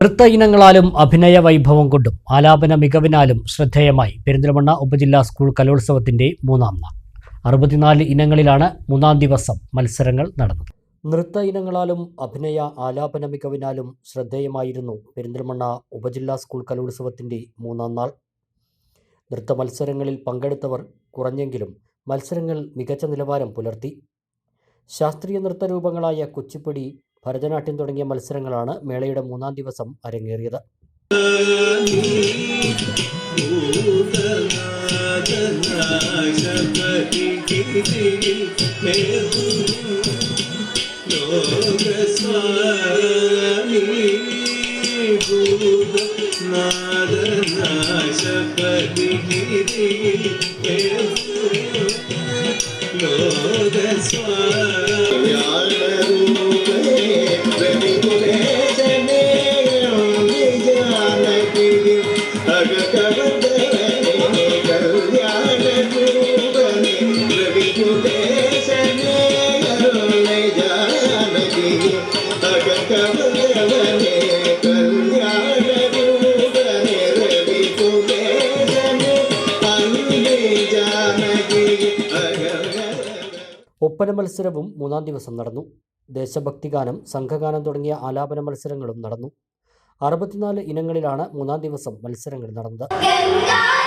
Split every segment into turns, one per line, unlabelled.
നൃത്ത ഇനങ്ങളാലും അഭിനയ വൈഭവം കൊണ്ടും ആലാപന മികവിനാലും ശ്രദ്ധേയമായി പെരിന്തൽമണ്ണ ഉപജില്ലാ സ്കൂൾ കലോത്സവത്തിന്റെ മൂന്നാം നാൾ. അറുപത്തിനാല് ഇനങ്ങളിലാണ് മൂന്നാം ദിവസം മത്സരങ്ങൾ നടന്നത്. നൃത്ത ഇനങ്ങളാലും അഭിനയ ആലാപന മികവിനാലും ശ്രദ്ധേയമായിരുന്നു പെരിന്തൽമണ്ണ ഉപജില്ലാ സ്കൂൾ കലോത്സവത്തിന്റെ മൂന്നാം നാൾ. നൃത്ത മത്സരങ്ങളിൽ പങ്കെടുത്തവർ കുറഞ്ഞെങ്കിലും മത്സരങ്ങൾ മികച്ച നിലവാരം പുലർത്തി. ശാസ്ത്രീയ നൃത്തരൂപങ്ങളായ കുച്ചിപ്പുടി ഭരതനാട്യം തുടങ്ങിയ മത്സരങ്ങളാണ് മേളയുടെ മൂന്നാം ദിവസം അരങ്ങേറിയത്. ഒപ്പന മത്സരവും മൂന്നാം ദിവസം നടന്നു. ദേശഭക്തിഗാനം സംഘഗാനം തുടങ്ങിയ ആലാപന മത്സരങ്ങളും നടന്നു. അറുപത്തിനാല് ഇനങ്ങളിലാണ് മൂന്നാം ദിവസം മത്സരങ്ങൾ നടന്നത്.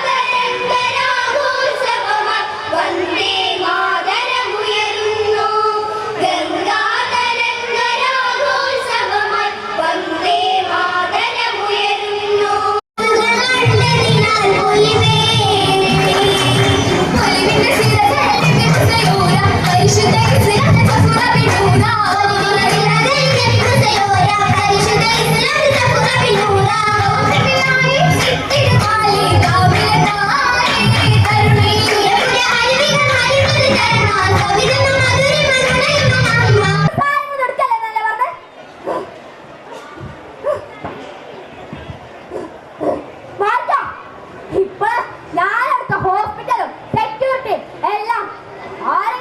ഇപ്പൊ ഞാനെടുത്ത ഹോസ്പിറ്റലും സെക്യൂരിറ്റി എല്ലാം ആരെങ്കിലും